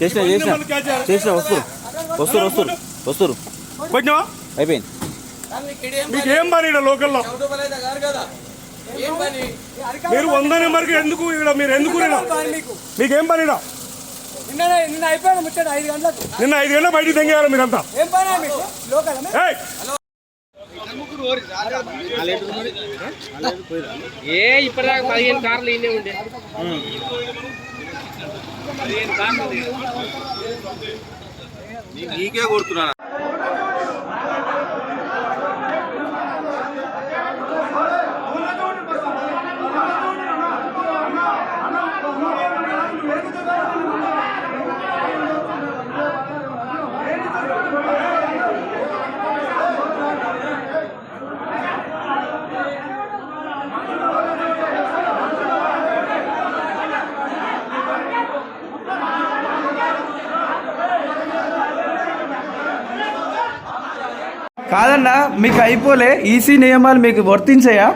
చేసిన చేసిన. చేసిన వస్తురు వస్తురు వస్తురు వస్తురు కొట్టినావా అయిపోయింది. మీకు ఏం పని ఇక్కడ లోకల్లో? మీరు వంద నెంబర్కి ఎందుకు ఇక్కడ మీరు ఎందుకు? మీకు ఏం పని ఈడ? నిన్న ముచ్చట ఐదు గంటలకు నిన్న ఐదు గంటల బయటికి తెంగేయాలి మీరంతా. ఏం పని మీకు లోకల్ ఏయ్! ఏ ఇప్పటిదాకా పదిహేను కార్లు ఇన్నే ఉండే. నీకే కొడుతున్నా కాదన్నా మీకు అయిపోలే. ఈసీ నియమాలు మీకు వర్తించాయా?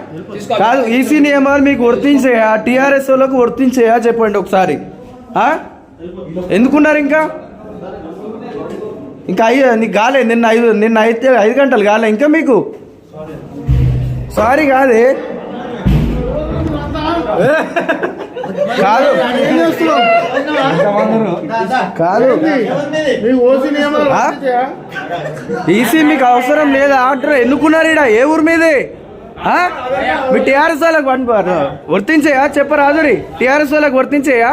కాదు ఈసీ నియమాలు మీకు వర్తించాయా? టీఆర్ఎస్ వాళ్ళకు వర్తించాయా? చెప్పండి ఒకసారి. ఎందుకున్నారు ఇంకా? ఇంకా అయ్యో నీకు గాలే నిన్న ఐదు నిన్న అయితే ఐదు గంటలు గాలే ఇంకా మీకు? సారీ కాదే. కాదు. కాదు. ఈసీ మీకు అవసరం లేదా? ఆర్డర్ ఎన్నుకున్నారు ఈడ? ఏ ఊరు మీదే? మీ టీఆర్ఎస్ వాళ్ళకి పంపారు వర్తించేయా? చెప్పరాదురి. టీఆర్ఎస్ వాళ్ళకి వర్తించేయా?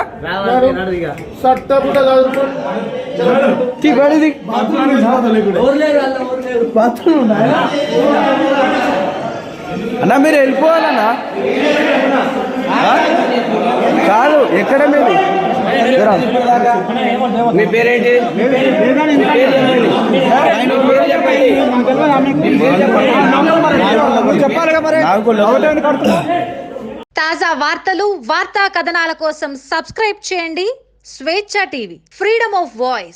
బడిది. అన్నా మీరు వెళ్ళిపోవాలన్నా. ఎక్కడ మీరు మీ పేరేంటి? తాజా వార్తలు వార్తా కథనాల కోసం సబ్స్క్రైబ్ చేయండి Swechha TV. Freedom of voice